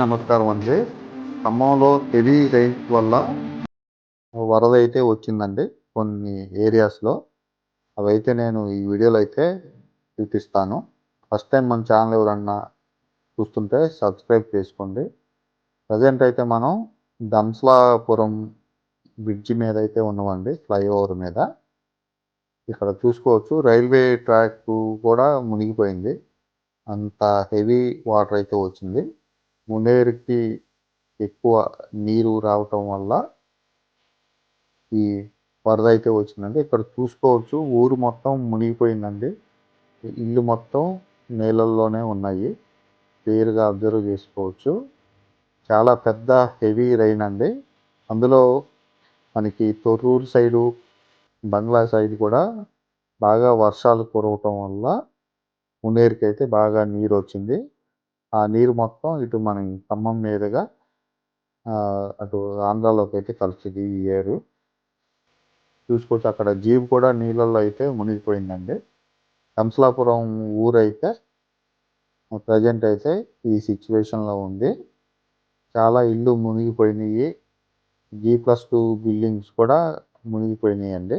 నమస్కారం అండి ఖమ్మంలో హెవీ రైన్ వల్ల వరద అయితే వచ్చిందండి కొన్ని ఏరియాస్లో. అవైతే నేను ఈ వీడియోలో అయితే చూపిస్తాను. ఫస్ట్ టైం మన ఛానల్ ఎవరన్నా చూస్తుంటే సబ్స్క్రైబ్ చేసుకోండి. ప్రజెంట్ అయితే మనం దంస్లాపురం బ్రిడ్జి మీద అయితే ఉన్నామండి ఫ్లైఓవర్ మీద. ఇక్కడ చూసుకోవచ్చు రైల్వే ట్రాక్ కూడా మునిగిపోయింది. అంత హెవీ వాటర్ అయితే వచ్చింది. మునేరుకి ఎక్కువ నీరు రావటం వల్ల ఈ వరద అయితే వచ్చిందండి. ఇక్కడ చూసుకోవచ్చు ఊరు మొత్తం మునిగిపోయిందండి. ఇల్లు మొత్తం నీళ్ళల్లోనే ఉన్నాయి. క్లియర్గా అబ్జర్వ్ చేసుకోవచ్చు. చాలా పెద్ద హెవీ రైన్ అండి. అందులో మనకి తొర్రూరు సైడు బంగ్లా సైడ్ కూడా బాగా వర్షాలు కురవటం వల్ల మునేరుకి అయితే బాగా నీరు వచ్చింది ఆ నీరు మొత్తం ఇటు మన ఖమ్మం మీదుగా అటు ఆంధ్రాలోకి అయితే కలిసింది ఈ ఏరు. చూసుకోవచ్చు అక్కడ జీప్ కూడా నీళ్ళల్లో అయితే మునిగిపోయిందండి. కంసలాపురం ఊరైతే ప్రజెంట్ అయితే ఈ సిచ్యువేషన్లో ఉంది. చాలా ఇల్లు మునిగిపోయినాయి. జీ ప్లస్ టూ బిల్డింగ్స్ కూడా మునిగిపోయినాయండి.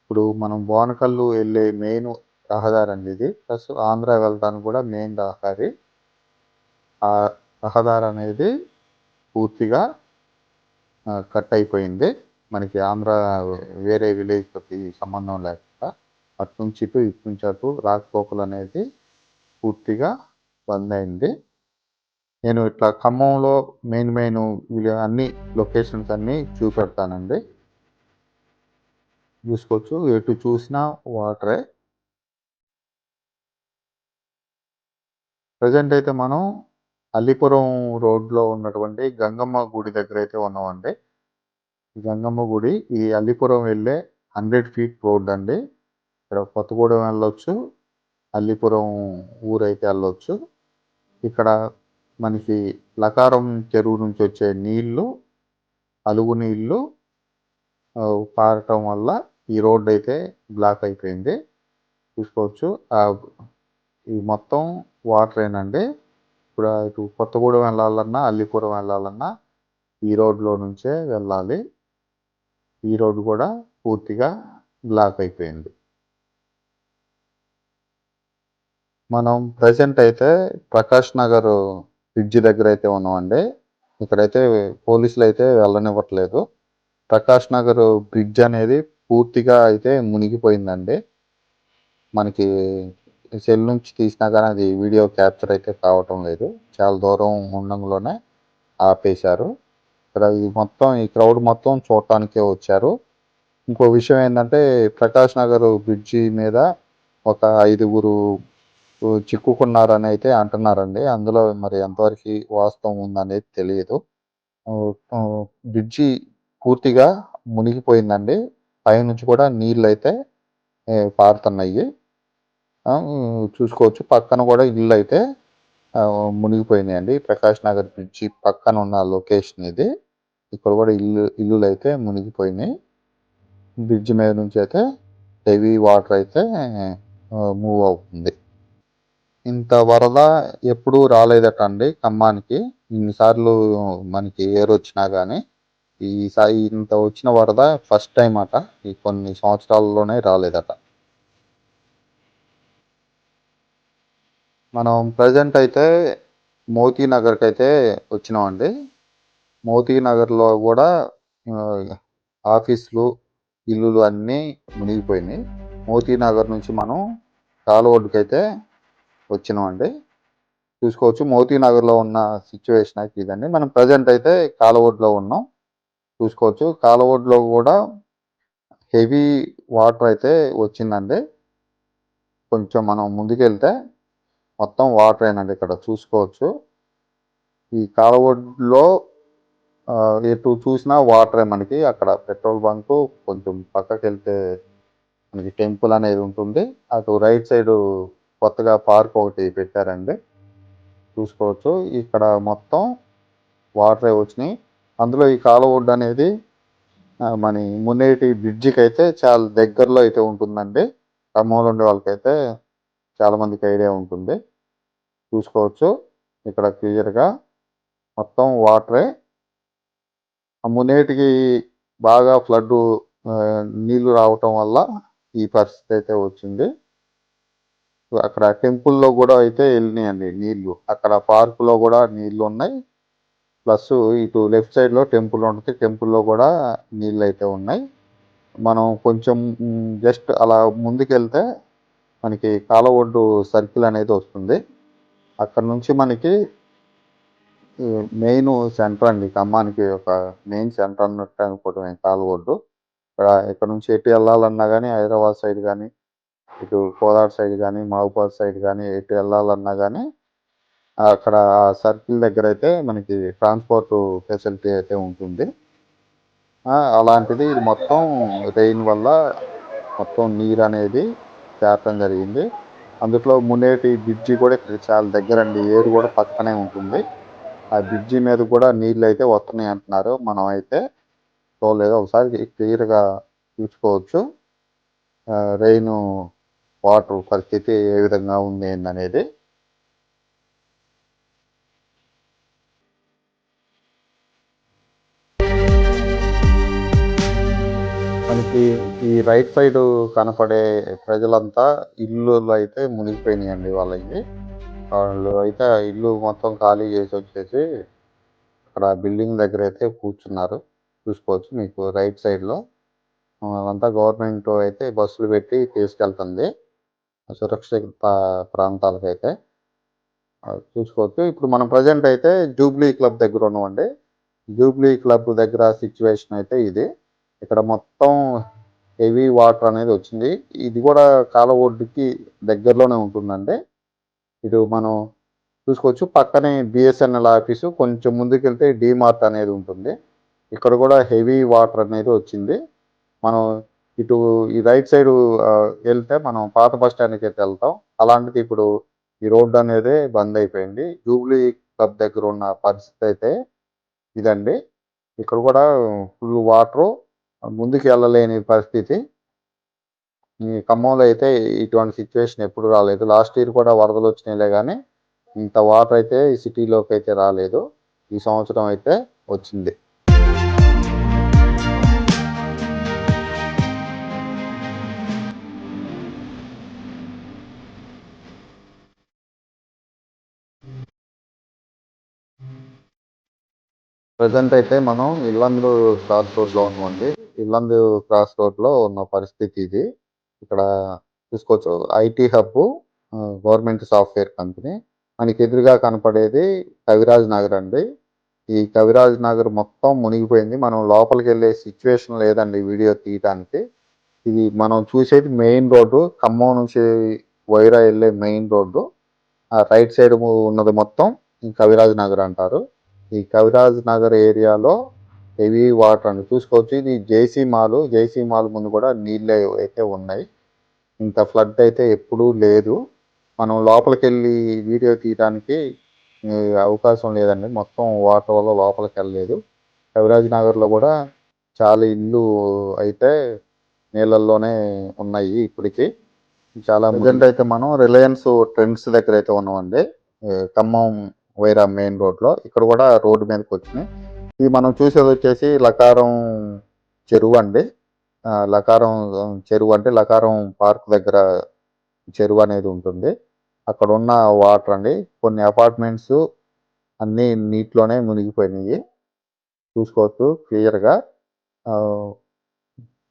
ఇప్పుడు మనం బోనకల్లు వెళ్ళే మెయిన్ రహదారి అండి ఇది. ప్లస్ ఆంధ్ర వెళ్ళడానికి కూడా మెయిన్ రహదారి. ఆ రహదారి అనేది పూర్తిగా కట్ అయిపోయింది. మనకి ఆంధ్ర వేరే విలేజ్కి సంబంధం లేకుండా అటు నుంచి ఇటు ఇటు నుంచి అటు రాకపోకలు అనేది పూర్తిగా బంద్ అయింది. నేను ఇట్లా ఖమ్మంలో మెయిన్ మెయిన్ అన్ని లొకేషన్స్ అన్నీ చూపెడతానండి. చూసుకోవచ్చు. ఎటు చూసినా వాటరే. ప్రజెంట్ అయితే మనం అల్లిపురం రోడ్లో ఉన్నటువంటి గంగమ్మ గుడి దగ్గర అయితే ఉన్నామండి. గంగమ్మ గుడి ఈ అల్లిపురం వెళ్ళే హండ్రెడ్ ఫీట్ రోడ్ అండి. ఇక్కడ కొత్తగూడెం వెళ్ళొచ్చు అల్లిపురం ఊరైతే వెళ్ళొచ్చు. ఇక్కడ మనకి లకారం చెరువు నుంచి వచ్చే నీళ్ళు అలుగు నీళ్ళు పారటం వల్ల ఈ రోడ్డు అయితే బ్లాక్ అయిపోయింది. చూసుకోవచ్చు. ఈ మొత్తం వాటరేనండి. ఇప్పుడు ఇటు కొత్తగూడెం వెళ్ళాలన్నా అల్లిపురం వెళ్ళాలన్నా ఈ రోడ్లో నుంచే వెళ్ళాలి. ఈ రోడ్డు కూడా పూర్తిగా బ్లాక్ అయిపోయింది. మనం ప్రజెంట్ అయితే ప్రకాష్ నగర్ బ్రిడ్జి దగ్గర అయితే ఉన్నామండి. ఇక్కడైతే పోలీసులు అయితే వెళ్ళనివ్వట్లేదు. ప్రకాష్ నగర్ బ్రిడ్జ్ అనేది పూర్తిగా అయితే మునిగిపోయిందండి. మనకి సెల్ నుంచి తీసినా కానీ అది వీడియో క్యాప్చర్ అయితే కావటం లేదు. చాలా దూరం ఉండంలోనే ఆపేశారు. ఇక్కడ ఇది మొత్తం ఈ క్రౌడ్ మొత్తం చూడటానికే వచ్చారు. ఇంకో విషయం ఏంటంటే ప్రకాష్ నగర్ బ్రిడ్జి మీద ఒక ఐదుగురు చిక్కుకున్నారని అయితే అంటున్నారండి. అందులో మరి ఎంతవరకు వాస్తవం ఉందనేది తెలియదు. బ్రిడ్జి పూర్తిగా మునిగిపోయిందండి. పైనుంచి కూడా నీళ్ళు అయితే పారుతున్నాయి. చూసుకోవచ్చు. పక్కన కూడా ఇల్లు అయితే మునిగిపోయినాయి మునిగిపోయినాయండి. ప్రకాష్ నగర్ బ్రిడ్జి పక్కన ఉన్న లొకేషన్ ఇది. ఇక్కడ కూడా ఇల్లు ఇల్లులు అయితే మునిగిపోయినాయి. బ్రిడ్జి మీద నుంచి అయితే హెవీ వాటర్ అయితే మూవ్ అవుతుంది. ఇంత వరద ఎప్పుడూ రాలేదట అండి ఖమ్మానికి. ఇన్నిసార్లు మనకి ఏరు వచ్చినా కానీ ఈసారి ఇంత వచ్చిన వరద ఫస్ట్ టైం అట. ఈ కొన్ని సంవత్సరాల్లోనే రాలేదట. మనం ప్రజెంట్ అయితే మోతీ నగర్కి అయితే వచ్చినామండి. మోతీ నగర్లో కూడా ఆఫీసులు ఇల్లులు అన్నీ మునిగిపోయినాయి. మోతీ నగర్ నుంచి మనం కాలువడ్డుకి అయితే వచ్చినామండి. చూసుకోవచ్చు మోతీ నగర్లో ఉన్న సిచ్యువేషన్ అయితే ఇదండి. మనం ప్రజెంట్ అయితే కాలువడ్లో ఉన్నాం. చూసుకోవచ్చు కాలువడ్లో కూడా హెవీ వాటర్ అయితే వచ్చిందండి. కొంచెం మనం ముందుకెళ్తే మొత్తం వాటర్ ఏనండి ఇక్కడ చూసుకోవచ్చు. ఈ కాలవోడ్లో ఎటు చూసినా వాటరే మనకి. అక్కడ పెట్రోల్ బంక్ కొంచెం పక్కకి వెళ్తే మనకి టెంపుల్ అనేది ఉంటుంది. అటు రైట్ సైడ్ కొత్తగా పార్క్ ఒకటి పెట్టారండి. చూసుకోవచ్చు. ఇక్కడ మొత్తం వాటరే వచ్చినాయి. అందులో ఈ కాలవొడ్డు అనేది మన మునేటి బ్రిడ్జికి అయితే చాలా దగ్గరలో అయితే ఉంటుందండి. ఖమ్మంలో ఉండే వాళ్ళకైతే చాలామందికి ఐడియా ఉంటుంది. చూసుకోవచ్చు. ఇక్కడ క్లియర్గా మొత్తం వాటరే మునేటికి బాగా ఫ్లడ్ నీళ్ళు రావటం వల్ల ఈ పరిస్థితి అయితే వచ్చింది. అక్కడ టెంపుల్లో కూడా అయితే వెళ్ళినాయండి నీళ్ళు. అక్కడ పార్కులో కూడా నీళ్ళు ఉన్నాయి. ప్లస్ ఇటు లెఫ్ట్ సైడ్లో టెంపుల్ ఉంటుంది. టెంపుల్లో కూడా నీళ్ళు అయితే ఉన్నాయి. మనం కొంచెం జస్ట్ అలా ముందుకెళ్తే మనకి కాలవొడ్డు సర్కిల్ అనేది వస్తుంది. అక్కడ నుంచి మనకి మెయిన్ సెంటర్ అండి. ఖమ్మానికి ఒక మెయిన్ సెంటర్ అన్నట్టు అనుకోవటం కాలువడ్డు ఇక్కడ ఇక్కడ నుంచి ఎటు వెళ్ళాలన్నా కానీ హైదరాబాద్ సైడ్ కానీ ఇటు కోదాడు సైడ్ కానీ మహబూబాద్ సైడ్ కానీ ఎటు వెళ్ళాలన్నా కానీ అక్కడ సర్కిల్ దగ్గర అయితే మనకి ట్రాన్స్పోర్ట్ ఫెసిలిటీ అయితే ఉంటుంది. అలాంటిది ఇది మొత్తం రెయిన్ వల్ల మొత్తం నీరు అనేది చేరటం జరిగింది. అందులో మునేటి బ్రిడ్జి కూడా ఇక్కడ చాలా దగ్గర అండి ఏరు కూడా పక్కనే ఉంటుంది. ఆ బ్రిడ్జి మీద కూడా నీళ్ళు అయితే వస్తున్నాయి అంటున్నారు. మనం అయితే చూడలేదు. ఒకసారి క్లియర్గా చూసుకోవచ్చు. రెయిన్ వాటర్ పరిస్థితి ఏ విధంగా ఉంది అనేది మనకి ఈ రైట్ సైడ్ కనపడే ప్రజలంతా ఇల్లు అయితే మునిగిపోయినాయండి వాళ్ళకి. వాళ్ళు అయితే ఇల్లు మొత్తం ఖాళీ చేసి వచ్చేసి అక్కడ బిల్డింగ్ దగ్గర అయితే కూర్చున్నారు. చూసుకోవచ్చు మీకు రైట్ సైడ్లో అదంతా గవర్నమెంట్ అయితే బస్సులు పెట్టి తీసుకెళ్తుంది. సురక్షిత ప్రాంతాలకైతే అయితే. చూసుకోవచ్చు. ఇప్పుడు మనం ప్రజెంట్ అయితే జూబ్లీ క్లబ్ దగ్గర ఉన్నామండి. జూబ్లీ క్లబ్ దగ్గర సిచ్యువేషన్ అయితే ఇది. ఇక్కడ మొత్తం హెవీ వాటర్ అనేది వచ్చింది. ఇది కూడా కాల ఒడ్డుకి దగ్గరలోనే ఉంటుందండి. ఇటు మనం చూసుకోవచ్చు పక్కనే బిఎస్ఎన్ఎల్ ఆఫీసు కొంచెం ముందుకెళ్తే డిమార్ట్ అనేది ఉంటుంది. ఇక్కడ కూడా హెవీ వాటర్ అనేది వచ్చింది. మనం ఇటు ఈ రైట్ సైడ్ వెళ్తే మనం పాత బస్ స్టాండ్కి అయితే వెళ్తాం. అలాంటిది ఇప్పుడు ఈ రోడ్డు అనేది బంద్ అయిపోయింది. జూబ్లీ క్లబ్ దగ్గర ఉన్న పరిస్థితి అయితే ఇదండి. ఇక్కడ కూడా ఫుల్ వాటరు ముందుకు వెళ్ళలేని పరిస్థితి. ఈ ఖమ్మంలో అయితే ఇటువంటి సిచ్యువేషన్ ఎప్పుడు రాలేదు. లాస్ట్ ఇయర్ కూడా వరదలు వచ్చినాయిలే కానీ ఇంత వాటర్ అయితే ఈ సిటీలోకి అయితే రాలేదు. ఈ సంవత్సరం అయితే వచ్చింది. ప్రజెంట్ అయితే మనం ఇల్లందు స్టార్ రోడ్లో ఉన్నామండి ఇల్లందు క్రాస్ రోడ్లో ఉన్న పరిస్థితి ఇది. ఇక్కడ చూసుకోవచ్చు IT hub government software company. మనకి ఎదురుగా కనపడేది కవిరాజ్ నగర్ అండి. ఈ కవిరాజ్ నగర్ మొత్తం మునిగిపోయింది. మనం లోపలికి వెళ్ళే సిచ్యువేషన్ లేదండి వీడియో తీయటానికి. ఇది మనం చూసేది మెయిన్ రోడ్డు ఖమ్మం నుంచి వైరా వెళ్ళే మెయిన్ రోడ్డు. ఆ రైట్ సైడ్ ఉన్నది మొత్తం కవిరాజ్ నగర్ అంటారు. ఈ కవిరాజ్ నగర్ ఏరియాలో హెవీ వాటర్ అండి చూసుకోవచ్చు. ఇది జేసీ మాల్. జేసీ మాల్ ముందు కూడా నీళ్ళు అయితే ఉన్నాయి. ఇంత ఫ్లడ్ అయితే ఎప్పుడూ లేదు. మనం లోపలికి వెళ్ళి వీడియో తీయడానికి అవకాశం లేదండి. మొత్తం వాటర్ వల్ల లోపలికి వెళ్ళలేదు కవిరాజ్ నగర్లో కూడా చాలా ఇల్లు అయితే నీళ్ళల్లోనే ఉన్నాయి ఇప్పటికి. చాలా ప్రజెంట్ అయితే మనం రిలయన్స్ ట్రెండ్స్ దగ్గర అయితే ఉన్నామండి. ఖమ్మం వైరా మెయిన్ రోడ్లో. ఇక్కడ కూడా రోడ్డు మీదకి వచ్చినాయి. ఇది మనం చూసేది వచ్చేసి లకారం చెరువు అండి. లకారం చెరువు అంటే లకారం పార్క్ దగ్గర చెరువు అనేది ఉంటుంది. అక్కడ ఉన్న వాటర్ అండి కొన్ని అపార్ట్మెంట్స్ అన్నీ నీటిలోనే మునిగిపోయినాయి. చూసుకోవచ్చు క్లియర్గా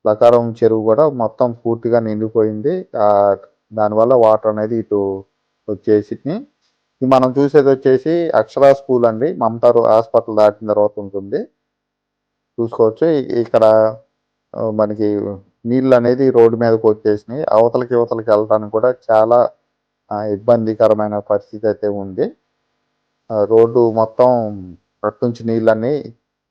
లకారం చెరువు కూడా మొత్తం పూర్తిగా నిండిపోయింది. దానివల్ల వాటర్ అనేది ఇటు వచ్చేసి మనం చూసేది వచ్చేసి అక్షరా స్కూల్ అండి. మమతారు హాస్పిటల్ దాటిన తర్వాత ఉంటుంది. చూసుకోవచ్చు. ఇక్కడ మనకి నీళ్ళు అనేది రోడ్డు మీదకి వచ్చేసినాయి. అవతలకి ఇవతలకి వెళ్ళడానికి కూడా చాలా ఇబ్బందికరమైన పరిస్థితి అయితే ఉంది. రోడ్డు మొత్తం అటు నుంచి నీళ్ళన్నీ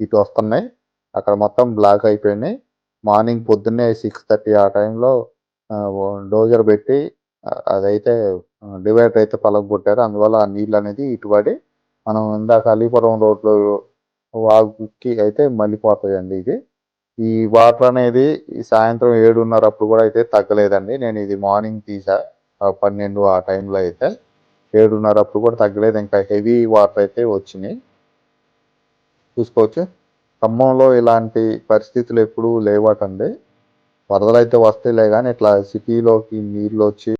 ఇటు వస్తున్నాయి. అక్కడ మొత్తం బ్లాక్ అయిపోయినాయి. మార్నింగ్ పొద్దున్నే సిక్స్ థర్టీ ఆ టైంలో డోజర్ పెట్టి అదైతే డివైడర్ అయితే పలగొట్టారు అందువల్ల ఆ నీళ్ళు అనేది ఇటుపడి మనం ఇందాక అలీపురం రోడ్లో వాగుకి అయితే మళ్ళీపోతాయండి ఇది. ఈ వాటర్ అనేది ఈ సాయంత్రం ఏడున్నర అప్పుడు కూడా అయితే తగ్గలేదండి. నేను ఇది మార్నింగ్ తీసా పన్నెండు ఆ టైంలో అయితే. ఏడున్నర అప్పుడు కూడా తగ్గలేదు. ఇంకా హెవీ వాటర్ అయితే వచ్చినాయి. చూసుకోవచ్చు. ఖమ్మంలో ఇలాంటి పరిస్థితులు ఎప్పుడూ లేవటండి. వరదలు అయితే వస్తాయిలే కానీ ఇట్లా సిటీలోకి నీళ్ళు వచ్చి